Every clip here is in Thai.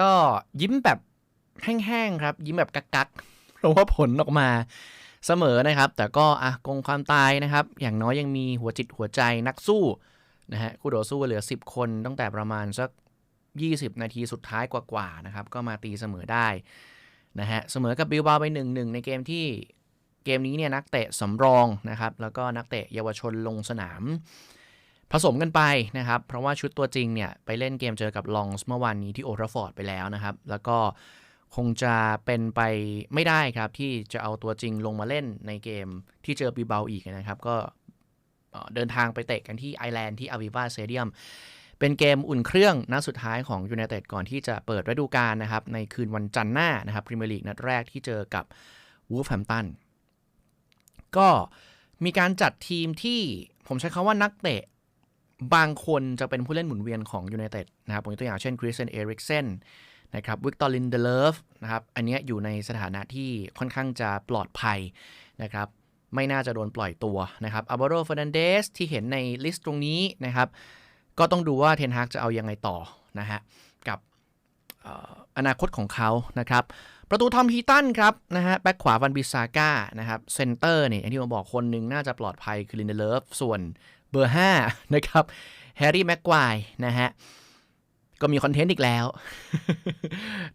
ก็ยิ้มแบบแห้งๆครับ ยิ้มแบบกักๆเพราะว่าผลออกมาเสมอนะครับ แต่ก็อะกงความตายนะครับ อย่างน้อยยังมีหัวจิตหัวใจนักสู้นะฮะคู่ต่อสู้เหลือ 10 คนตั้งแต่ประมาณสัก 20 นาทีสุดท้ายกว่าๆนะครับ ก็มาตีเสมอได้นะฮะเสมอกับบิลบาไป 1-1 ในเกมที่เกมนี้เนี่ยนักเตะสำรองนะครับ แล้วก็นักเตะเยาวชนลงสนาม ผสมกันไปนะครับ เพราะว่าชุดตัวจริงเนี่ย ไปเล่นเกมเจอกับลองส์เมื่อวานนี้ที่โอทราฟอร์ดไปแล้วนะครับ แล้วก็คงจะเป็นไปไม่ได้ครับที่จะเอาตัวจริงลงมาเล่นในเกมที่เจอบิลเบาอีกนะครับ ก็เดินทางไปเตะกันที่ไอแลนด์ที่อาวิวาสเตเดียมเป็นเกมอุ่นเครื่องนัดสุดท้ายของยู n นเต็ดก่อนที่จะเปิดฤดูกาลนะครับ ในคืนวันจันทร์หน้านะครับพรีเมียร์ลีกนัดแรกที่เจอกับวูฟแฮมตันก็มีการจัดทีมที่ผมใช้คาว่านักเตะ บางคนจะเป็นผู้เล่นหมุนเวียนของยู n นเต็ดนะครับผมยกตัวอย่างเช่นคริสเซนเอริกเซนนะครับวิกตอร์ลินเดเลฟนะครับอันนี้อยู่ในสถานะที่ค่อนข้างจะปลอดภัยนะครับไม่น่าจะโดนปล่อยตัวนะครับอัล a าโรเฟ r นันเดสที่เห็นในลิสต์ตรงนี้นะครับก็ต้องดูว่าเทนฮากจะเอายังไงต่อนะฮะกับออนาคตของเขานะครับประตูทอมฮีตันครับนะฮะแบ็คขวาวันบิซาก้านะครับเซนเตอร์นี่อย่างที่ผมบอกคนหนึ่งน่าจะปลอดภัยคือลินเดเลฟส่วน เบอร์ 5 นะครับแฮร์รี่แม็กควายนะฮะก็มีคอนเทนต์อีกแล้ว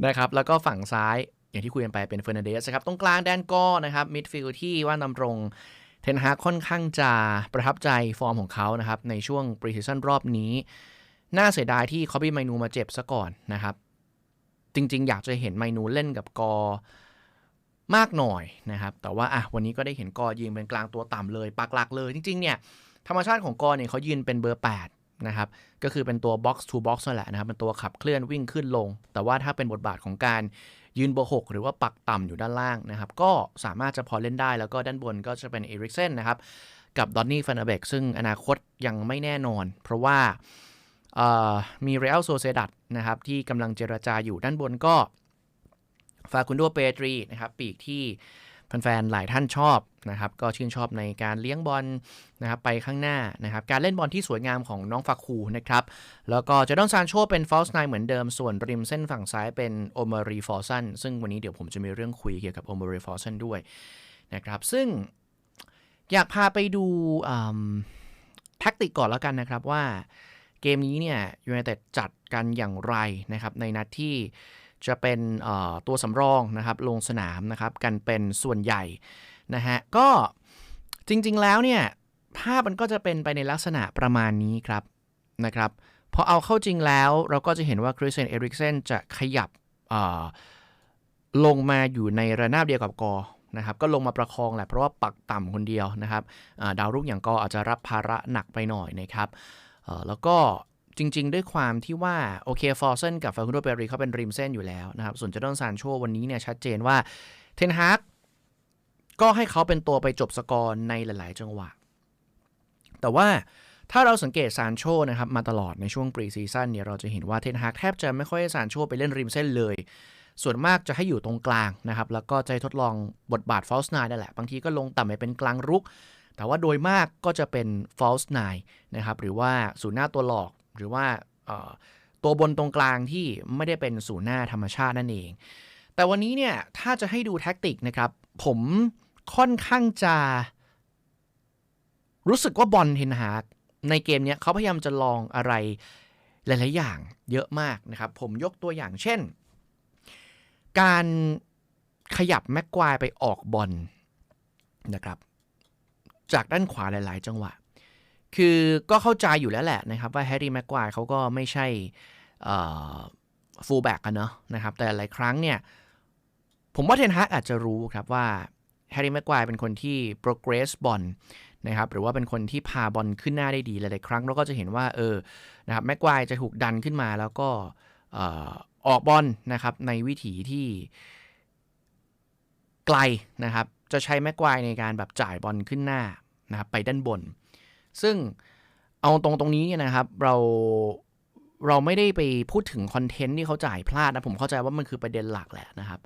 นะครับแล้วก็ฝั่งซ้ายอย่างที่คุยกันไปเป็นเฟอร์นันเดสครับตรงกลางแดนก็นะครับมิดฟิลด์ที่ว่านำรงเทนฮาค่อนข้างจะประทับใจฟอร์มของเขานะครับในช่วงปรีซีซั่นรอบนี้ น่าเสียดายที่คอบี้ไมนูมาเจ็บซะก่อนนะครับ จริงๆ อยากจะเห็นไมนูเล่นกับกอมากหน่อยนะครับ แต่ว่าอะวันนี้ก็ได้เห็นกอยืนเป็นกลางตัวต่ำเลยปักหลักเลย จริง ๆ เนี่ย ธรรมชาติของกอเนี่ยเขายืนเป็นเบอร์ 8 นะครับ ก็คือเป็นตัว box to box นั่นแหละนะครับ เป็นตัวขับเคลื่อนวิ่งขึ้นลง แต่ว่าถ้าเป็นบทบาทของการยืนเบอร์ 6 หรือว่าปักต่ำอยู่ด้านล่างนะครับ ก็สามารถจะพอเล่นได้แล้วก็ด้านบนก็จะเป็นเอริกเซนนะครับ กับดอนนี่ฟันเบกซึ่งอนาคตยังไม่แน่นอน เพราะว่ามีเรอัลโซเซดัตนะครับที่กำลังเจรจาอยู่ด้านบนก็ฟาคุนโดเปตรีนะครับปีกที่ แฟนๆหลายท่านชอบนะครับก็ชื่นชอบในการเลี้ยงบอลนะครับไปข้างหน้านะครับการเล่นบอลที่สวยงามของน้องฟาคูนะครับแล้วก็เจดอนซานโชเป็นฟอลส์ไนเหมือนเดิมส่วนริมเส้นฝั่งซ้ายเป็นโอมารีฟอร์ซันซึ่งวันนี้เดี๋ยวผมจะมีเรื่องคุยเกี่ยวกับโอมารีฟอร์ซันด้วยนะครับซึ่งอยากพาไปดูแท็กติกก่อนแล้วกันนะครับว่าเกมนี้เนี่ยยูไนเต็ดจัดกันอย่างไรนะครับในนัดที่ จะเป็นตัวสำรองนะครับลงสนามนะครับกันเป็นส่วนใหญ่นะฮะก็จริงๆแล้วเนี่ยภาพมันก็จะเป็นไปในลักษณะประมาณนี้ครับนะครับพอเอาเข้าจริงแล้วเราก็จะเห็นว่าคริสเซนเอริกเซนจะขยับลงมาอยู่ในระนาบเดียวกับกอนะครับก็ลงมาประคองแหละเพราะว่าปักต่ำคนเดียวนะครับาดาวรุ่งอย่างกออาจจะรับภาระหนักไปหน่อยนะครับแล้วก็ จริง ๆ ด้วยความที่ว่า โอเคฟอร์เซนกับฟาคุโดเปรีเขาเป็นริมเส้นอยู่แล้วนะครับส่วนเจดอนซานโชวันนี้เนี่ยชัดเจนว่าเทนฮากก็ให้เขาเป็นตัวไปจบสกอร์ในหลาย ๆ จังหวะ แต่ว่าถ้าเราสังเกตซานโชนะครับมาตลอดในช่วงปรีซีซั่นเนี่ยเราจะเห็นว่าเทนฮากแทบจะไม่ค่อยให้ซานโชไปเล่นริมเส้นเลย ส่วนมากจะให้อยู่ตรงกลางนะครับ แล้วก็จะทดลองบทบาทฟอลส์ไนนั่นแหละ บางทีก็ลงต่ำไปเป็นกลางรุก แต่ว่าโดยมากก็จะเป็นฟอลส์ไนนะครับหรือว่าศูนย์หน้าตัวหลอก หรือว่าตัวบนตรงกลางที่ไม่ได้เป็นศูนย์หน้าธรรมชาตินั่นเอง แต่วันนี้เนี่ยถ้าจะให้ดูแท็กติกนะครับ ผมค่อนข้างจะ รู้สึกว่าบอลเทนฮากในเกมเนี้ยเขาพยายามจะลองอะไรหลาย ๆ อย่างเยอะมากนะครับ ผมยกตัวอย่างเช่น การขยับแม็กควายไปออกบอลนะครับ จากด้านขวาหลาย ๆ จังหวะ คือก็เข้าใจอยู่แล้วแหละนะครับ ว่าแฮร์รี่แม็กควายเขาก็ไม่ใช่ฟูลแบ็กกันเนาะนะครับ แต่หลายครั้งเนี่ย ผมว่าเทนฮากอาจจะรู้ครับว่าแฮร์รี่แม็กควายเป็นคนที่ progress บอลนะครับหรือว่าเป็นคนที่พาบอลขึ้นหน้าได้ดีหลายๆครั้งเราก็จะเห็นว่าเออนะครับแม็กควายจะถูกดันขึ้นมาแล้วก็ออกบอลนะครับในวิถีที่ไกลนะครับจะใช้แม็กควายในการแบบจ่ายบอลขึ้นหน้านะครับไปด้านบน ซึ่งเอาตรงตรงนี้เนี่ยนะครับ เราเราไม่ได้ไปพูดถึงคอนเทนต์ที่เขาจ่ายพลาดนะผมเข้าใจว่ามันคือประเด็นหลักแหละนะครับ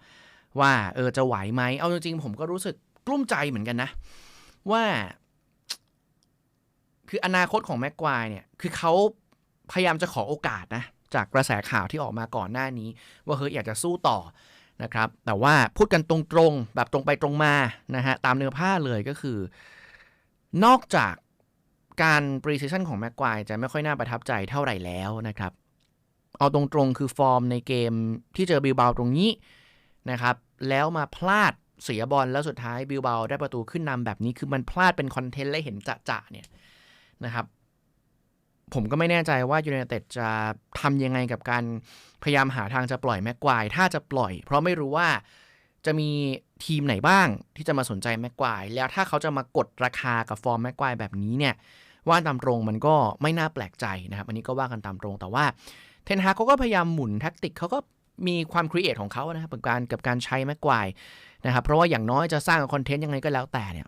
ว่าเออจะไหวไหมเอาจริงๆผมก็รู้สึกกลุ้มใจเหมือนกันนะ ว่า คืออนาคตของแม็กควายเนี่ย คือเขาพยายามจะขอโอกาสนะ จากกระแสข่าวที่ออกมาก่อนหน้านี้ ว่าเฮ้ยอยากจะสู้ต่อนะครับ แต่ว่าพูดกันตรงๆ แบบตรงไปตรงมานะฮะตามเนื้อผ้าเลยก็คือ นอกจาก การปรีซีชั่นของแม็กควายจะไม่ค่อยน่าประทับใจเท่าไหร่แล้วนะครับ เอาตรงๆคือฟอร์มในเกมที่เจอบิลเบาตรงนี้นะครับ แล้วมาพลาดเสียบอลแล้วสุดท้ายบิลเบาได้ประตูขึ้นนำแบบนี้คือมันพลาดเป็นคอนเทนต์และเห็นจะๆเนี่ยนะครับ ผมก็ไม่แน่ใจว่ายู i นเต็ดจะทำยังไงกับการพยายามหาทางจะปล่อยแม็กควายถ้าจะปล่อย เพราะไม่รู้ว่าจะมีทีมไหนบ้างที่จะมาสนใจแม็กควายแล้วถ้าเขาจะมากดราคากับฟอร์มแม็กควายแบบนี้เนี่ย ว่าตามตรงมันก็ไม่น่าแปลกใจนะครับ อันนี้ก็ว่ากันตามตรง แต่ว่าเทนฮาเขาก็พยายามหมุนแท็กติกเขาก็มีความครีเอทของเขานะครับกับการกับการใช้แม็กควายนะครับ เพราะว่าอย่างน้อยจะสร้างคอนเทนต์ยังไงก็แล้วแต่เนี่ย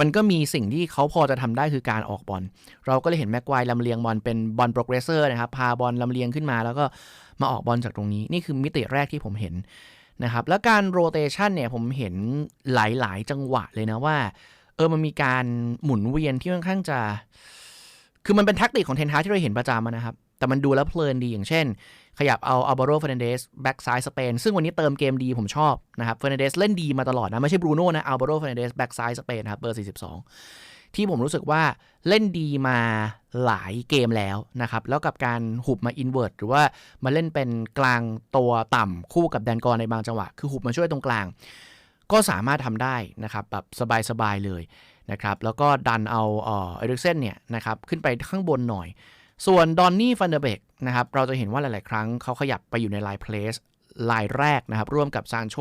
มันก็มีสิ่งที่เขาพอจะทำได้คือการออกบอล เราก็เลยเห็นแม็กควลำเลียงบอลเป็นบอลโปรเกรสเซอร์นะครับ พาบอลลำเลียงขึ้นมาแล้วก็มาออกบอลจากตรงนี้ นี่คือมิติแรกที่ผมเห็นนะครับ แล้วการโรเตชันเนี่ยผมเห็นหลาย ๆ จังหวะเลยนะว่า เออมันมีการหมุนเวียนที่ค่อนข้างจะ คือมันเป็นแทักติกของเทนฮาที่เราเห็นประจำนะครับ แต่มันดูแล้วเพลินดีอย่างเช่น ขยับเอาอัลบาโรเฟรนเดสแบ็กซ้ายสเปนซึ่งวันนี้เติมเกมดีผมชอบนะครับเฟรนเดสเล่นดีมาตลอดนะ ไม่ใช่บรูโน่นะอัลบาโรเฟรนเดสแบ็กซ้ายสเปนครับเบอร์ 42ที่ผมรู้สึกว่าเล่นดีมาหลายเกมแล้วนะครับ แล้วกับการหุบมาอินเวอร์ตหรือว่ามาเล่นเป็นกลางตัวต่ำคู่กับแดนกรในบางจังหวะ คือหุบมาช่วยตรงกลาง ก็สามารถทำได้นะครับแบบสบายๆเลยนะครับแล้วก็ดันเอาเออริกเซนเนี่ยนะครับขึ้นไปข้างบนหน่อย ส่วนดอนนี่ฟันเดอร์เบกนะครับเราจะเห็นว่าหลาย ๆ ครั้งเขาขยับไปอยู่ในไลน์เพลสไลน์แรกนะครับร่วมกับซานโช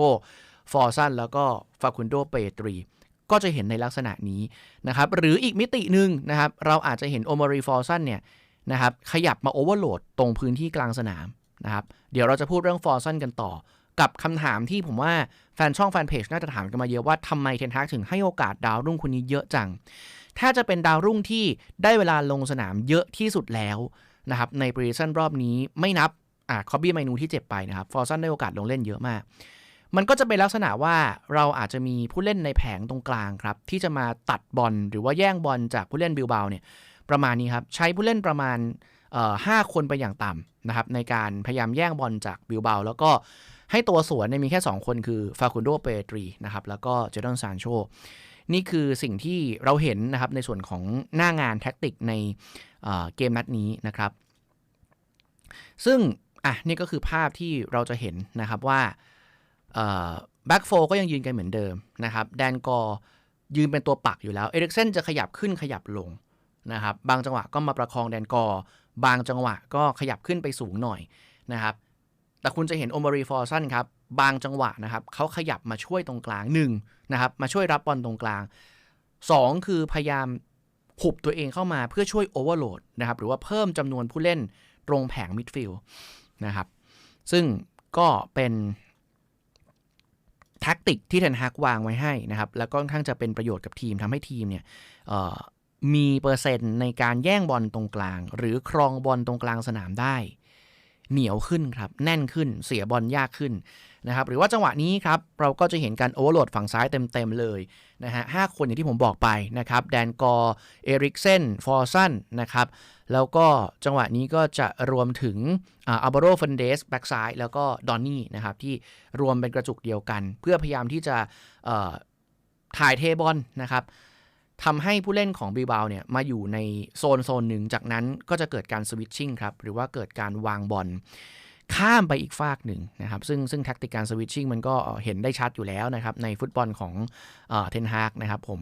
ฟอร์ซันแล้วก็ฟาคุนโดเปตรีก็จะเห็นในลักษณะนี้นะครับหรืออีกมิติหนึ่งนะครับเราอาจจะเห็นโอมารีฟอร์ซันเนี่ยนะครับขยับมาโอเวอร์โหลดตรงพื้นที่กลางสนามนะครับเดี๋ยวเราจะพูดเรื่องฟอร์ซันกันต่อ กับคำถามที่ผมว่าแฟนช่องแฟนเพจน่าจะถามกันมาเยอะว่าทำไมเทนฮากถึงให้โอกาสดาวรุ่งคนนี้เยอะจัง ถ้าจะเป็นดาวรุ่งที่ได้เวลาลงสนามเยอะที่สุดแล้วนะครับในปรีซันรอบนี้ไม่นับอ่าคอบบี้ไมนูที่เจ็บไปนะครับฟอร์ซันได้โอกาสลงเล่นเยอะมาก มันก็จะเป็นลักษณะว่าเราอาจจะมีผู้เล่นในแผงตรงกลางครับที่จะมาตัดบอลหรือว่าแย่งบอลจากผู้เล่นบิลเบาเนี่ยประมาณนี้ครับใช้ผู้เล่นประมาณห้าคนไปอย่างต่ำนะครับในการพยายามแย่งบอลจากบิลเบาแล้วก็ ให้ตัวสวนมีแค่ 2 คนคือฟาคุนโดเปตรีนะครับแล้วก็เจดอนซานโชนี่คือสิ่งที่เราเห็นนะครับในส่วนของหน้างานแท็กติกในเกมนัดนี้นะครับ ซึ่งอะนี่ก็คือภาพที่เราจะเห็นนะครับว่าแบ็กโฟก็ยังยืนกันเหมือนเดิมนะครับแดนกอยืนเป็นตัวปักอยู่แล้วเอริกเซนจะขยับขึ้นขยับลงนะครับบางจังหวะก็มาประคองแดนกอ บางจังหวะก็ขยับขึ้นไปสูงหน่อยนะครับ แต่คุณจะเห็นโอมารีฟอร์ซันครับ บางจังหวะนะครับเขาขยับมาช่วยตรงกลางหนึ่งนะครับมาช่วยรับบอลตรงกลาง 2 คือพยายามหุบตัวเองเข้ามาเพื่อช่วยโอเวอร์โหลดนะครับหรือว่าเพิ่มจำนวนผู้เล่นตรงแผงมิดฟิลด์นะครับซึ่งก็เป็นแท็กติกที่เทนฮากวางไว้ให้นะครับ แล้วก็ค่อนข้างจะเป็นประโยชน์กับทีมทำให้ทีมเนี่ยมีเปอร์เซ็นต์ในการแย่งบอลตรงกลาง หรือครองบอลตรงกลางสนามได้ เหนียวขึ้นครับแน่นขึ้นเสียบอลยากขึ้นนะครับหรือว่าจังหวะนี้ครับเราก็จะเห็นการโอเวอร์โหลดฝั่งซ้ายเต็มๆเลยนะฮะห้าคนอย่างที่ผมบอกไปนะครับแดนกอร์เอริกเซนฟอร์ซันนะครับแล้วก็จังหวะนี้ก็จะรวมถึงอัลบาโรฟันเดสแบ็กซ้ายแล้วก็ดอนนี่นะครับที่รวมเป็นกระจุกเดียวกัน เพื่อพยายามที่จะถ่ายเทบอลนะครับ ทำให้ผู้เล่นของบีบาวเนี่ยมาอยู่ในโซนโซนหนึ่งจากนั้นก็จะเกิดการสวิตชิ่งครับ หรือว่าเกิดการวางบอลข้ามไปอีกฝากหนึ่งนะครับ ซึ่งซึ่งแท็กติกการสวิตชิ่งมันก็เห็นได้ชัดอยู่แล้วนะครับ ในฟุตบอลของเทนฮากนะครับ ผม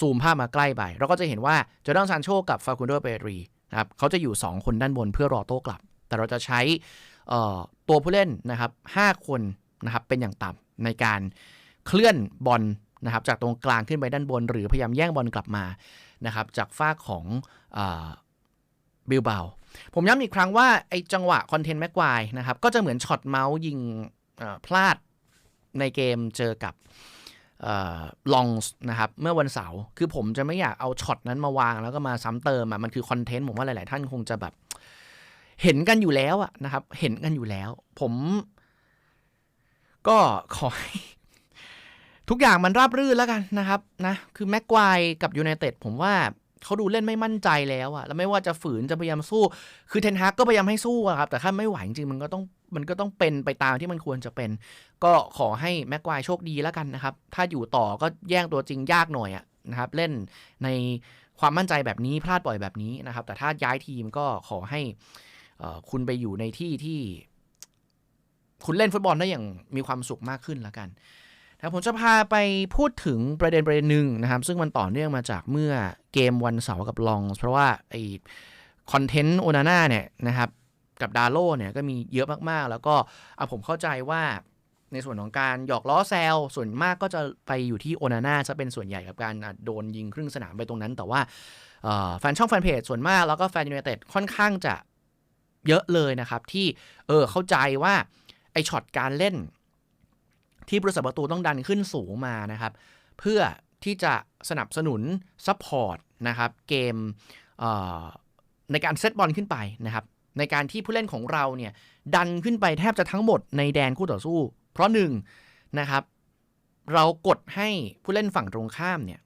ซูมภาพมาใกล้ไป เราก็จะเห็นว่าจอร์แดนซานโชกับฟาคุนโดเปรีนะครับเขาจะอยู่ 2 คนด้านบนเพื่อรอโต้กลับ แต่เราจะใช้ตัวผู้เล่นนะครับ5คนนะครับเป็นอย่างต่ำในการเคลื่อนบอล นะครับจากตรงกลางขึ้นไปด้านบน หรือพยายามแย่งบอลกลับมานะครับจากฝ้าของบิลเบาผมย้ำอีกครั้งว่าไอจังหวะคอนเทนต์แม็กควายนะครับก็จะเหมือนช็อตเมาส์ยิงพลาดในเกมเจอกับลองนะครับเมื่อวันเสาร์คือผมจะไม่อยากเอาช็อตนั้นมาวางแล้วก็มาซ้ำเติมอะมันคือคอนเทนต์ผมว่าหลาย ๆ ท่านคงจะแบบ เห็นกันอยู่แล้วอะนะครับ เห็นกันอยู่แล้ว ผมก็ขอให้ ทุกอย่างมันราบรื่นแล้วกันนะครับนะคือแม็กควายกับยูไนเต็ดผมว่าเขาดูเล่นไม่มั่นใจแล้วอะแล้วไม่ว่าจะฝืนจะพยายามสู้ คือเทนฮากก็พยายามให้สู้อะครับ แต่ถ้าไม่ไหวจริงมันก็ต้องมันก็ต้องเป็นไปตามที่มันควรจะเป็น ก็ขอให้แม็กควายโชคดีแล้วกันนะครับ ถ้าอยู่ต่อก็แย่งตัวจริงยากหน่อยอะนะครับ เล่นในความมั่นใจแบบนี้พลาดบ่อยแบบนี้นะครับ แต่ถ้าย้ายทีมก็ขอให้ออคุณไปอยู่ในที่ที่ คุณเล่นฟุตบอลได้อย่างมีความสุขมากขึ้นแล้วกัน ครับผมจะพาไปพูดถึงประเด็นประเด็นหนึ่งนะครับ ซึ่งมันต่อเนื่องมาจากเมื่อเกมวันเสาร์กับลอง เพราะว่าไอคอนเทนต์โอนาน่าเนี่ยนะครับกับดาโลเนี่ยก็มีเยอะมากๆ แล้วก็เอาผมเข้าใจว่าในส่วนของการหยอกล้อแซวส่วนมากก็จะไปอยู่ที่โอนาน่าจะเป็นส่วนใหญ่กับการโดนยิงครึ่งสนามไปตรงนั้น แต่ว่าแฟนช่องแฟนเพจส่วนมากแล้วก็แฟนยูไนเต็ดค่อนข้างจะเยอะเลยนะครับ ที่เออเข้าใจว่าไอช็อตการเล่น ที่ผู้รักษาประตูต้องดันขึ้นสูงมานะครับ เพื่อที่จะสนับสนุนซัพพอร์ตนะครับเกมเในการเซตบอลขึ้นไปนะครับในการที่ผู้เล่นของเราเนี่ยดันขึ้นไปแทบจะทั้งหมดในแดนคู่ต่อสู้ เพราะหนึ่งนะครับ เรากดให้ผู้เล่นฝั่งตรงข้ามเนี่ย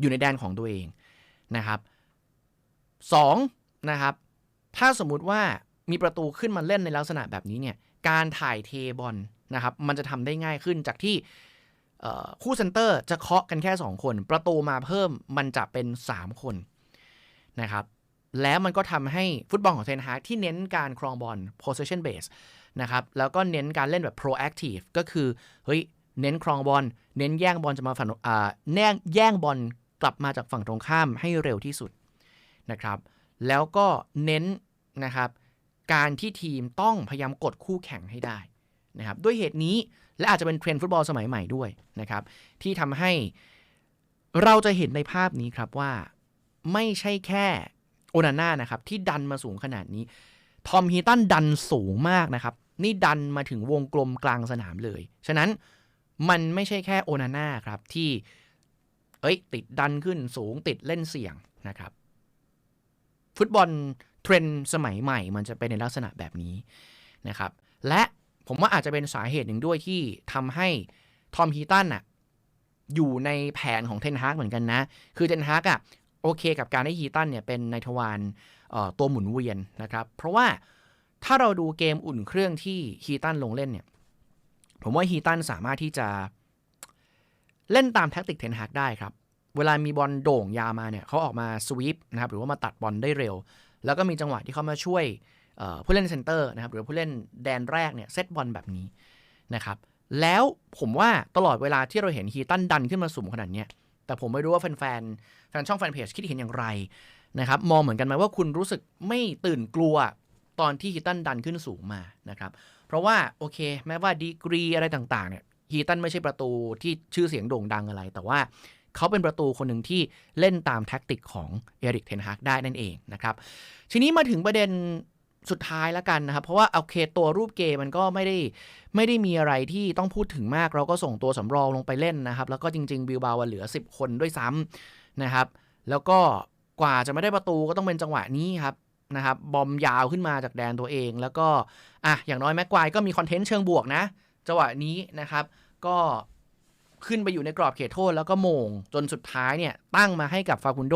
อยู่ในแดนของตัวเองนะครับสองนะครับ ถ้าสมมุติว่ามีประตูขึ้นมาเล่นในลักษณะแบบนี้เนี่ยการถ่ายเทบอล นะครับมันจะทำได้ง่ายขึ้นจากที่คู่เซนเตอร์จะเคาะกันแค่ 2 คน ประตูมาเพิ่มมันจะเป็น 3 คนนะครับแล้วมันก็ทำให้ฟุตบอลของเทนฮากที่เน้นการครองบอล possession base นะครับแล้วก็เน้นการเล่นแบบ proactive ก็คือเฮ้ยเน้นครองบอลเน้นแย่งบอลจะมาฝั่งอ่าแย่งแย่งบอลกลับมาจากฝั่งตรงข้ามให้เร็วที่สุดนะครับแล้วก็เน้นนะครับการที่ทีมต้องพยายามกดคู่แข่งให้ได้ นะครับด้วยเหตุนี้และอาจจะเป็นเทรนด์ฟุตบอลสมัยใหม่ด้วยนะครับที่ทำให้เราจะเห็นในภาพนี้ครับว่าไม่ใช่แค่โอนาน่านะครับที่ดันมาสูงขนาดนี้ทอมฮีตันดันสูงมากนะครับ นี่ดันมาถึงวงกลมกลางสนามเลย ฉะนั้นมันไม่ใช่แค่โอนาน่าครับที่เอ้ยติดดันขึ้นสูงติดเล่นเสี่ยงนะครับ ฟุตบอลเทรนด์สมัยใหม่มันจะเป็นในลักษณะแบบนี้นะครับ และ ผมว่าอาจจะเป็นสาเหตุหนึ่งด้วยที่ทำให้ทอมฮีตันอะอยู่ในแผนของเทนฮากเหมือนกันนะ คือเทนฮากอะโอเคกับการให้ฮีตันเนี่ยเป็นในทวารตัวหมุนเวียนนะครับ เพราะว่าถ้าเราดูเกมอุ่นเครื่องที่ฮีตันลงเล่นเนี่ย ผมว่าฮีตันสามารถที่จะเล่นตามแท็กติกเทนฮากได้ครับ เวลามีบอลโด่งยาวมาเนี่ยเขาออกมาสวีปนะครับหรือว่ามาตัดบอลได้เร็ว แล้วก็มีจังหวะที่เขามาช่วย ผู้เล่นเซนเตอร์นะครับหรือผู้เล่นแดนแรกเนี่ยเซตบอลแบบนี้นะครับแล้วผมว่าตลอดเวลาที่เราเห็นฮีตันดันขึ้นมาสูงขนาดเนี้ยแต่ผมไม่รู้ว่าแฟนๆ แฟนช่องแฟนเพจคิดเห็นอย่างไรนะครับมองเหมือนกันไหมว่าคุณรู้สึกไม่ตื่นกลัวตอนที่ฮีตันดันขึ้นสูงมานะครับเพราะว่าโอเค แม้ว่าดีกรีอะไรต่างๆเนี่ยฮีตันไม่ใช่ประตูที่ชื่อเสียงโด่งดังอะไร แต่ว่าเขาเป็นประตูคนหนึ่งที่เล่นตามแท็กติกของเอริกเทนฮากได้นั่นเองนะครับทีนี้มาถึงประเด็น สุดท้ายแล้วกันนะครับ เพราะว่าโอเคตัวรูปเกมมันก็ไม่ได้ไม่ได้มีอะไรที่ต้องพูดถึงมาก เราก็ส่งตัวสำรองลงไปเล่นนะครับ แล้วก็จริง ๆ บิลบาวเหลือ 10 คนด้วยซ้ำนะครับ แล้วก็กว่าจะไม่ได้ประตูก็ต้องเป็นจังหวะนี้ครับนะครับบอมยาวขึ้นมาจากแดนตัวเอง แล้วก็อะอย่างน้อยแม็กควายก็มีคอนเทนต์เชิงบวกนะจังหวะนี้นะครับ ก็ ขึ้นไปอยู่ในกรอบเขตโทษแล้วก็โมง จนสุดท้ายเนี่ยตั้งมาให้กับฟาคุนโด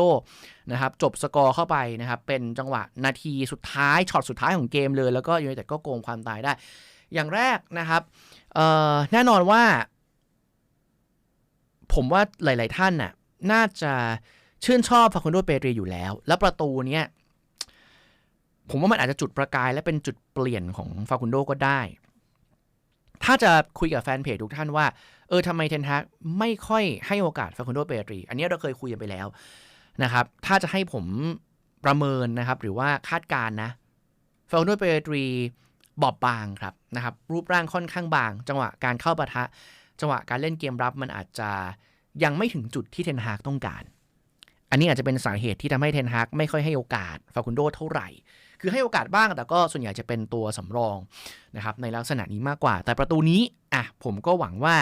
นะครับจบสกอร์เข้าไปนะครับเป็นจังหวะนาทีสุดท้ายช็อตสุดท้ายของเกมเลย แล้วก็ยูไนเต็ดก็โกงความตายได้ อย่างแรกนะครับแน่นอนว่า ผมว่าหลาย ๆ ท่านน่ะน่าจะชื่นชอบฟาคุนโดเปเรอยู่แล้ว แล้วประตูเนี้ยผมว่ามันอาจจะจุดประกายและเป็นจุดเปลี่ยนของฟาคุนโดก็ได้ ถ้าจะคุยกับแฟนเพจทุกท่านว่า เออทำไมเทนฮากไม่ค่อยให้โอกาสฟาคุนโดเปรี อันนี้เราเคยคุยกันไปแล้วนะครับ ถ้าจะให้ผมประเมินนะครับ หรือว่าคาดการณ์นะฟาคุนโดเปรีบอบบางครับนะครับ รูปร่างค่อนข้างบาง จังหวะการเข้าปะทะ จังหวะการเล่นเกมรับมันอาจจะยังไม่ถึงจุดที่เทนฮากต้องการ อันนี้อาจจะเป็นสาเหตุที่ทำให้เทนฮากไม่ค่อยให้โอกาสฟาคุนโดเท่าไหร่ คือให้โอกาสบ้างแต่ก็ส่วนใหญ่จะเป็นตัวสำรองนะครับในลักษณะนี้มากกว่า แต่ประตูนี้อะผมก็หวังว่า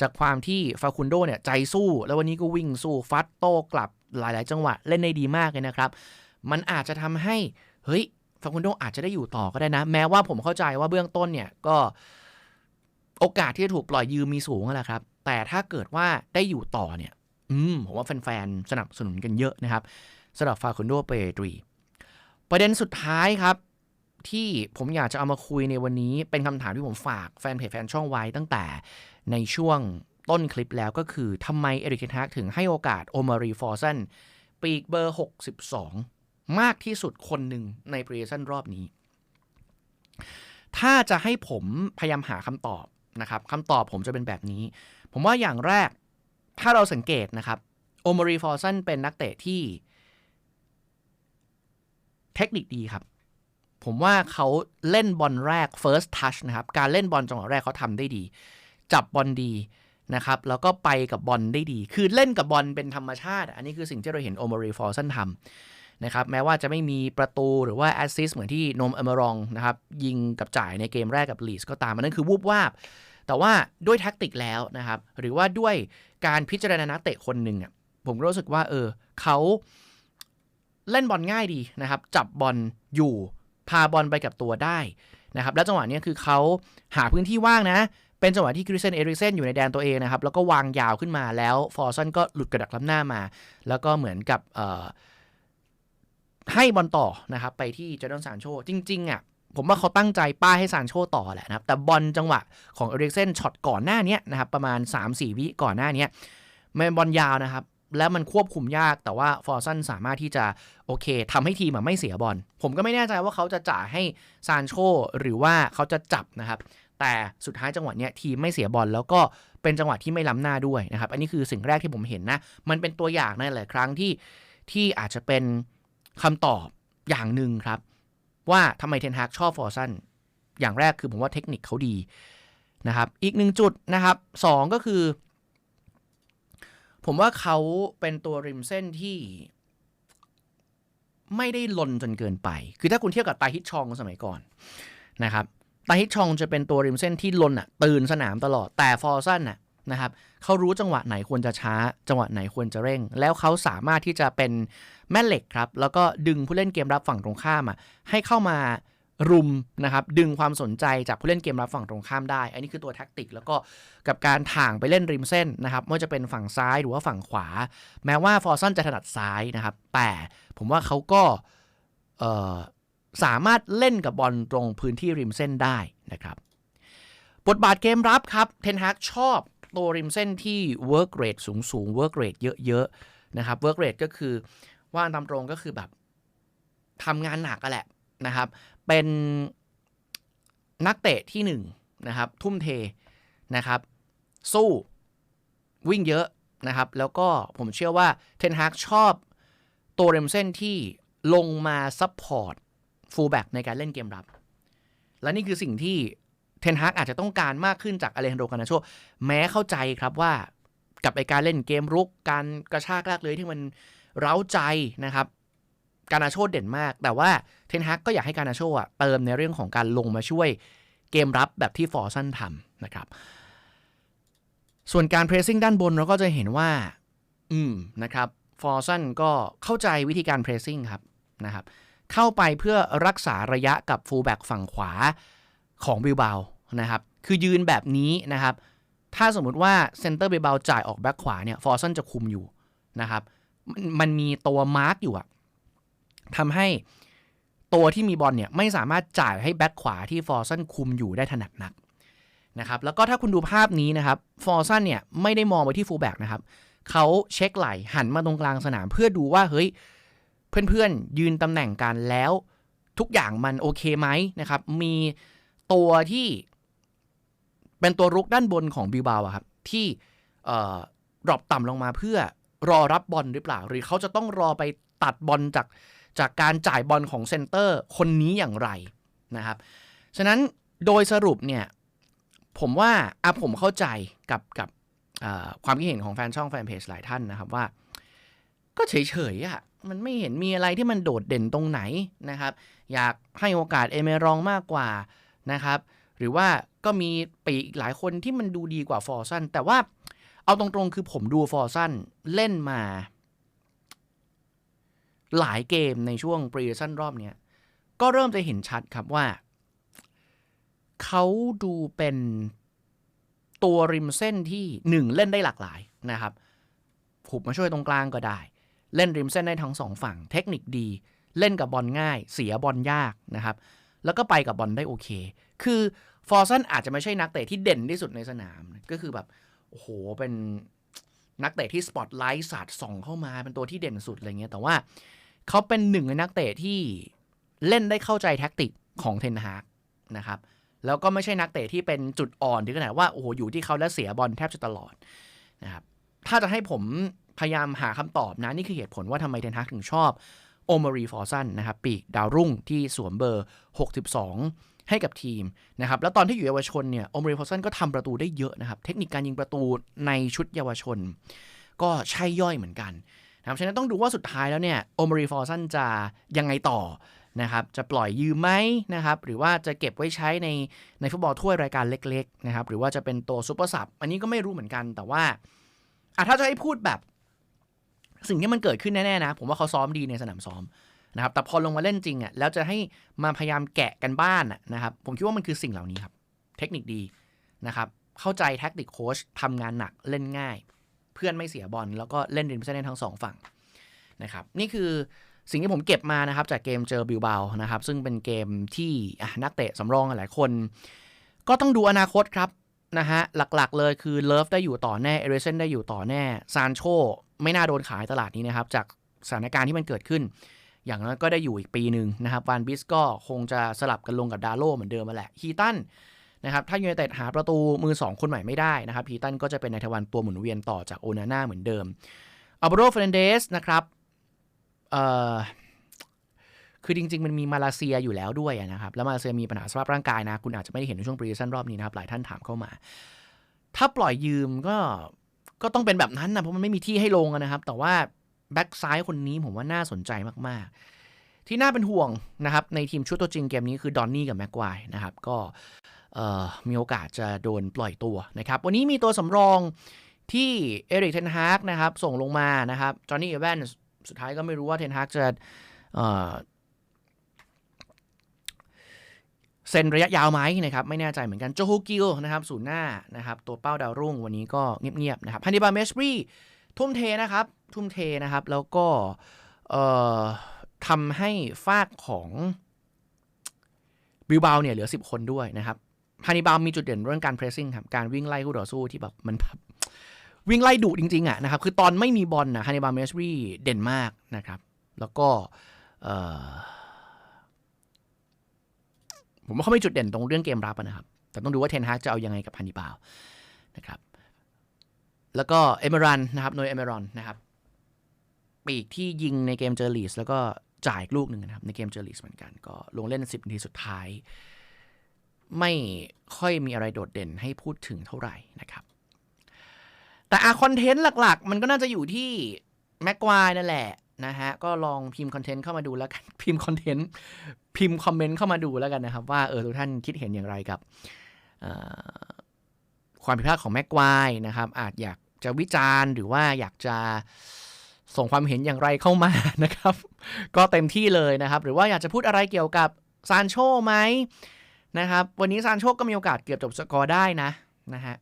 จากความที่ฟาคุนโดเนี่ยใจสู้ แล้ววันนี้ก็วิ่งสู้ฟัดโต้กลับหลาย ๆ จังหวะเล่นได้ดีมากเลยนะครับ มันอาจจะทำให้เฮ้ยฟาคุนโดอาจจะได้อยู่ต่อก็ได้นะ แม้ว่าผมเข้าใจว่าเบื้องต้นเนี่ยก็โอกาสที่จะถูกปล่อยยืมมีสูงแหละครับ แต่ถ้าเกิดว่าได้อยู่ต่อเนี่ย อืมผมว่าแฟนๆสนับสนุนกันเยอะนะครับสำหรับฟาคุนโดเปตรี ประเด็นสุดท้ายครับ ที่ผมอยากจะเอามาคุยในวันนี้เป็นคำถามที่ผมฝากแฟนเพจแฟนช่องไว้ตั้งแต่ในช่วงต้นคลิปแล้วก็คือทำไมเอริกเทนฮากถึงให้โอกาสโอมารีฟอร์ซันปีกเบอร์ 62 มากที่สุดคนหนึ่งในปรีเซนรอบนี้ ถ้าจะให้ผมพยายามหาคำตอบนะครับคำตอบผมจะเป็นแบบนี้ ผมว่าอย่างแรกถ้าเราสังเกตนะครับโอมารีฟอร์ซันเป็นนักเตะที่ เทคนิคดีครับ ผมว่าเขาเล่นบอลแรก first touch นะครับ การเล่นบอลจังหวะแรกเขาทำได้ดี จับบอลดีนะครับ แล้วก็ไปกับบอลได้ดี คือเล่นกับบอลเป็นธรรมชาติ อันนี้คือสิ่งที่เราเห็นโอมารีฟอร์ซันทำนะครับ แม้ว่าจะไม่มีประตูหรือว่าแอสซิสเหมือนที่โนมเอเมรองนะครับ ยิงกับจ่ายในเกมแรกกับลีสก็ตามอันนั้นคือวูบวาบ แต่ว่าด้วยแท็กติกแล้วนะครับ หรือว่าด้วยการพิจารณานักเตะคนหนึ่งอะ ผมรู้สึกว่าเออเขา เล่นบอลง่ายดีนะครับ จับบอลอยู่พาบอลไปกับตัวได้นะครับแล้วจังหวะนี้คือเขาหาพื้นที่ว่างนะ เป็นจังหวะที่คริสเซนเอริกเซนอยู่ในแดนตัวเองนะครับ แล้วก็วางยาวขึ้นมาแล้วฟอร์ซันก็หลุดกระดักล้ำหน้ามา แล้วก็เหมือนกับให้บอลต่อนะครับไปที่เจดอนซานโชจริงๆอะผมว่าเขาตั้งใจป้าให้ซานโชต่อแหละนะครับ แต่บอลจังหวะของเอริกเซนช็อตก่อนหน้านี้นะครับ ประมาณ 3-4 วิก่อนหน้านี้มันบอลยาวนะครับ แล้วมันควบคุมยากแต่ว่าฟอร์ซันสามารถที่จะโอเคทำให้ทีมไม่เสียบอลผมก็ไม่แน่ใจว่าเขาจะจ่ายให้ซานโชหรือว่าเขาจะจับนะครับ แต่สุดท้ายจังหวะนี้ทีมไม่เสียบอลแล้วก็เป็นจังหวะที่ไม่ล้ำหน้าด้วยนะครับ อันนี้คือสิ่งแรกที่ผมเห็นนะ มันเป็นตัวอย่างในหลายครั้งที่ที่อาจจะเป็นคำตอบอย่างหนึ่งครับ ว่าทำไมเทนฮากชอบฟอร์ซันอย่างแรกคือผมว่าเทคนิคเขาดีนะครับ อีกหนึ่งจุดนะครับสองก็คือ ผมว่าเขาเป็นตัวริมเส้นที่ไม่ได้ลนจนเกินไป คือถ้าคุณเทียบกับตาฮิตชองสมัยก่อนนะครับตาฮิตชองจะเป็นตัวริมเส้นที่ลนอะ ตื่นสนามตลอด แต่ฟอร์ซันอะนะครับเขารู้จังหวะไหนควรจะช้า จังหวะไหนควรจะเร่ง แล้วเขาสามารถที่จะเป็นแม่เหล็กครับ แล้วก็ดึงผู้เล่นเกมรับฝั่งตรงข้ามอะให้เข้ามา รุมนะครับดึงความสนใจจากผู้เล่นเกมรับฝั่งตรงข้ามได้ อันนี้คือตัวแท็กติก แล้วก็กับการถ่างไปเล่นริมเส้นนะครับไม่ว่าจะเป็นฝั่งซ้ายหรือว่าฝั่งขวา แม้ว่าฟอร์ซันจะถนัดซ้ายนะครับ แต่ผมว่าเขาก็สามารถเล่นกับบอลตรงพื้นที่ริมเส้นได้นะครับบทบาทเกมรับครับเทนฮากชอบตัวริมเส้นที่ work rate สูงสูง work rate เยอะๆนะครับ work rate ก็คือว่าตามตรงก็คือแบบทำงานหนักอะแหละนะครับ เป็นนักเตะที่หนึ่งนะครับ ทุ่มเทนะครับ สู้วิ่งเยอะนะครับ แล้วก็ผมเชื่อว่าเทนฮากชอบตัวเรมเส้นที่ลงมาซับพอร์ตฟูลแบ็กในการเล่นเกมรับ และนี่คือสิ่งที่เทนฮากอาจจะต้องการมากขึ้นจากอเลนโดกานาโชแม้เข้าใจครับว่ากับไอการเล่นเกมรุก การกระชากลากเลยที่มันเร้าใจนะครับ กานาโชเด่นมาก แต่ว่าเทนฮากก็อยากให้กานาโชอะเติมในเรื่องของการลงมาช่วยเกมรับแบบที่ฟอร์ซันทำนะครับ ส่วนการเพรสซิ่งด้านบนเราก็จะเห็นว่า อืมนะครับฟอร์ซันก็เข้าใจวิธีการเพรสซิ่งครับนะครับ เข้าไปเพื่อรักษาระยะกับฟูลแบ็กฝั่งขวาของบิลบานะครับ คือยืนแบบนี้นะครับ ถ้าสมมุติว่าเซนเตอร์บิลบาจ่ายออกแบ็กขวาเนี่ยฟอร์ซันจะคุมอยู่นะครับมันมีตัวมาร์กอยู่อะ ทำให้ตัวที่มีบอลเนี่ยไม่สามารถจ่ายให้แบ็คขวาที่ฟอร์ซันคุมอยู่ได้ถนัดนักนะครับแล้วก็ถ้าคุณดูภาพนี้นะครับฟอร์ซันเนี่ยไม่ได้มองไปที่ฟูลแบ็กนะครับเขาเช็คไหลหันมาตรงกลางสนามเพื่อดูว่าเฮ้ยเพื่อนๆ ยืนตำแหน่งกันแล้วทุกอย่างมันโอเคไหมนะครับ มีตัวที่เป็นตัวรุกด้านบนของบิลบาวครับ ที่ดรอปต่ำลงมาเพื่อรอรับบอลหรือเปล่า หรือเขาจะต้องรอไปตัดบอลจาก จากการจ่ายบอลของเซนเตอร์คนนี้อย่างไรนะครับ ฉะนั้นโดยสรุปเนี่ย ผมว่าอะผมเข้าใจกับกับความคิดเห็นของแฟนช่องแฟนเพจหลายท่านนะครับว่า ก็เฉยๆอะมันไม่เห็นมีอะไรที่มันโดดเด่นตรงไหนนะครับ อยากให้โอกาสเอเมรองมากกว่านะครับ หรือว่าก็มีปีอีกหลายคนที่มันดูดีกว่าฟอร์ซันแต่ว่าเอาตรงๆคือผมดูฟอร์ซันเล่นมา หลายเกมในช่วงปรีซันรอบนี้ก็เริ่มจะเห็นชัดครับว่า เขาดูเป็นตัวริมเส้นที่หนึ่งเล่นได้หลากหลายนะครับผุบมาช่วยตรงกลางก็ได้ เล่นริมเส้นได้ทั้งสองฝั่ง เทคนิคดี เล่นกับบอลง่าย เสียบอลยากนะครับ แล้วก็ไปกับบอลได้โอเค คือฟอร์ซันอาจจะไม่ใช่นักเตะที่เด่นที่สุดในสนาม ก็คือแบบโอ้โหเป็นนักเตะที่สปอตไลท์สาดส่องเข้ามาเป็นตัวที่เด่นสุดอะไรเงี้ยแต่ว่า เขาเป็นหนึ่งในนักเตะที่เล่นได้เข้าใจแท็กติกของเทนฮากนะครับ แล้วก็ไม่ใช่นักเตะที่เป็นจุดอ่อนถึงขนาดว่าโอ้โหอยู่ที่เขาแล้วเสียบอลแทบจะตลอดนะครับถ้าจะให้ผมพยายามหาคำตอบนะ นี่คือเหตุผลว่าทำไมเทนฮากถึงชอบโอมารีฟอร์ซันนะครับปีกดาวรุ่งที่สวมเบอร์ 62 ให้กับทีมนะครับแล้วตอนที่อยู่เยาวชนเนี่ยโอมารีฟอร์ซันก็ทำประตูได้เยอะนะครับ เทคนิคการยิงประตูในชุดเยาวชน ก็ใช่ย่อยเหมือนกัน นะครับฉะนั้นต้องดูว่าสุดท้ายแล้วเนี่ยโอมารีฟอร์ซันจะยังไงต่อนะครับจะปล่อยยืมไหมนะครับหรือว่าจะเก็บไว้ใช้ในในฟุตบอลถ้วยรายการเล็กๆนะครับหรือว่าจะเป็นตัวซูเปอร์ซับอันนี้ก็ไม่รู้เหมือนกันแต่ว่าอะถ้าจะให้พูดแบบ สิ่งที่มันเกิดขึ้นแน่ๆนะ ผมว่าเขาซ้อมดีในสนามซ้อมนะครับแต่พอลงมาเล่นจริงอะแล้วจะให้มาพยายามแกะกันบ้านอะนะครับผมคิดว่ามันคือสิ่งเหล่านี้ครับ เทคนิคดีนะครับเข้าใจแท็กติกโค้ชทำงานหนักเล่นง่าย พื่อนไม่เสียบอลแล้วก็เล่นริมเส้นทั้งสองฝั่งนะครับนี่คือสิ่งที่ผมเก็บมานะครับจากเกมเจอบิลบานะครับซึ่งเป็นเกมที่นักเตะสำรองหลายคน ก็ต้องดูอนาคตครับนะฮะหลักๆเลยคือเลิฟได้อยู่ต่อแน่เอเรเซนได้อยู่ต่อแน่ซานโชไม่น่าโดนขายตลาดนี้นะครับ จากสถานการณ์ที่มันเกิดขึ้น อย่างนั้นก็ได้อยู่อีกปีหนึ่งนะครับวานบิสก็คงจะสลับกันลงกับดาโลเหมือนเดิมมาแหละฮีตัน นะครับถ้ายูไนเต็ดหาประตูมือ 2 คนใหม่ไม่ได้นะครับฮีตันก็จะเป็นนายทวันตัวหมุนเวียนต่อจากโอนาน่าเหมือนเดิมอัลบโรเฟรนเดสนะครับเอ่อคือจริง ๆ มันมีมาเลเซียอยู่แล้วด้วยนะครับ แล้วมาเลเซียมีปัญหาสภาพร่างกายนะ คุณอาจจะไม่ได้เห็นในช่วงปรีซีซั่นรอบนี้นะครับ หลายท่านถามเข้ามา ถ้าปล่อยยืมก็ก็ต้องเป็นแบบนั้นนะ เพราะมันไม่มีที่ให้ลงนะครับ แต่ว่าแบ็กซ้ายคนนี้ผมว่าน่าสนใจมาก ๆ ที่น่าเป็นห่วงนะครับ ในทีมชุดตัวจริงเกมนี้คือดอนนี่กับแม็กควายนะครับ ก็เมีโอกาสจะโดนปล่อยตัวนะครับ วันนี้มีตัวสำรองที่เอริกเทนฮากนะครับส่งลงมานะครับจอห์นนี่เอแวนสุดท้ายก็ไม่รู้ว่าเทนฮากจะเซ็นระยะยาวไหมนะครับ ไม่แน่ใจเหมือนกันโจโฮกิลนะครับศูนย์หน้านะครับ ตัวเป้าดาวรุ่งวันนี้ก็เงียบๆนะครับฮันนิบาเมสบรีทุ่มเทนะครับ ทุ่มเทนะครับ แล้วก็ทำให้ฟากของบิลบาเนี่ยเหลือ 10 คนด้วยนะครับ ฮันนิบาลมีจุดเด่นเรื่องการเพรสซิ่งครับการวิ่งไล่คู่ต่อสู้ที่แบบมันแบบวิ่งไล่ดุจริงๆอะนะครับคือตอนไม่มีบอลนะฮันนิบาลเมสบรีเด่นมากนะครับ แล้วก็ผมว่าเขาไม่จุดเด่นตรงเรื่องเกมรับนะครับ แต่ต้องดูว่าเทนฮากจะเอายังไงกับฮันนิบาลนะครับ แล้วก็เอเมรันนะครับโนยเอเมรอนนะครับ ปีกที่ยิงในเกมเจอร์ลีสแล้วก็จ่ายลูกหนึ่งนะครับ ในเกมเจอร์ลีสเหมือนกัน ก็ลงเล่น 10 นาทีสุดท้าย ไม่ค่อยมีอะไรโดดเด่นให้พูดถึงเท่าไหร่นะครับ แต่อาคอนเทนต์หลักๆ มันก็น่าจะอยู่ที่แม็กควายนั่นแหละนะฮะ ก็ลองพิมพ์คอนเทนต์เข้ามาดูแล้วกัน พิมพ์คอนเทนต์ พิมพ์คอมเมนต์เข้ามาดูแล้วกันนะครับ ว่าเออทุกท่านคิดเห็นอย่างไรกับความผิดพลาดของแม็กควายนะครับ อาจอยากจะวิจารณ์หรือว่าอยากจะส่งความเห็นอย่างไรเข้ามานะครับ ก็เต็มที่เลยนะครับ หรือว่าอยากจะพูดอะไรเกี่ยวกับซานโชไหม นะครับ วันนี้ซานโชก็มีโอกาสเกือบจบสกอร์ได้นะนะฮะ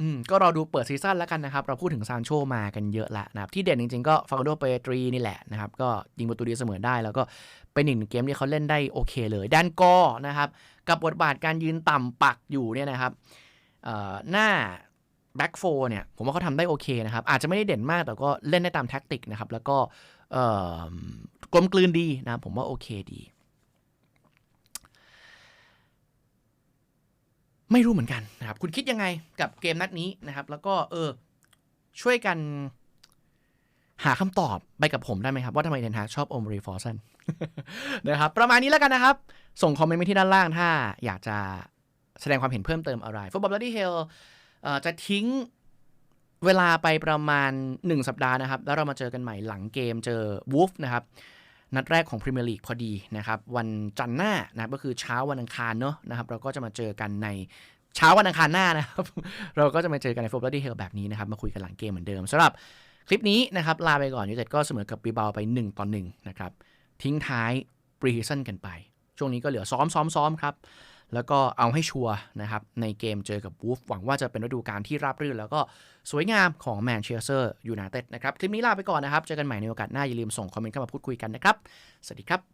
อืมก็รอดูเปิดซีซั่นแล้วกันนะครับ เราพูดถึงซานโชมากันเยอะละนะครับ ที่เด่นจริงๆ ก็ฟาโดเปตรีนี่แหละนะครับ ก็ยิงประตูดีเสมอได้ แล้วก็เป็นหนึ่งเกมที่เขาเล่นได้โอเคเลยด้านกอนะครับ กับบทบาทการยืนต่ำปักอยู่เนี่ยนะครับเอ่อหน้าแบ็กโฟเนี่ยผมว่าเขาทำได้โอเคนะครับ อาจจะไม่ได้เด่นมากแต่ก็เล่นได้ตามแท็กติกนะครับ แล้วก็กลมกลืนดีนะผมว่าโอเคดี ไม่รู้เหมือนกันนะครับ คุณคิดยังไงกับเกมนัดนี้นะครับ แล้วก็เออ ช่วยกันหาคำตอบไปกับผมได้ไหมครับ ว่าทำไมเทนฮากชอบโอมรีฟอร์ซันนะครับ ประมาณนี้แล้วกันนะครับ ส่งคอมเมนต์ไปที่ด้านล่างถ้าอยากจะแสดงความเห็นเพิ่มเติมอะไรฟุตบอล l ล o ี y เฮลจะทิ้งเวลาไปประมาณ 1 สัปดาห์นะครับ แล้วเรามาเจอกันใหม่หลังเกมเจอวูฟนะครับ นัดแรกของพรีเมียร์ลีกพอดีนะครับวันจันทร์หน้านะก็คือเช้าวันอังคารเนอะนะครับเราก็จะมาเจอกันในเช้าวันอังคารหน้านะครับเราก็จะมาเจอกันในฟุตบอล l ล o ี y เฮลแบบนี้นะครับมาคุยกันหลังเกมเหมือนเดิมสำหรับคลิปนี้นะครับลาไปก่อนยูเต็ดก็เสมอกับบีบาไป1ต่อ1นะครับทิ้งท้ายปรีซีซั่นกันไป ช่วงนี้ก็เหลือซ้อมซ้อมซ้อมครับ แล้วก็เอาให้ชัวร์นะครับในเกมเจอกับวูฟหวังว่าจะเป็นฤดูกาลที่ราบรื่น แล้วก็สวยงามของแมนเชสเตอร์ยูไนเต็ดนะครับ คลิปนี้ลาไปก่อนนะครับ เจอกันใหม่ในโอกาสหน้าอย่าลืมส่งคอมเมนต์เข้ามาพูดคุยกันนะครับ สวัสดีครับ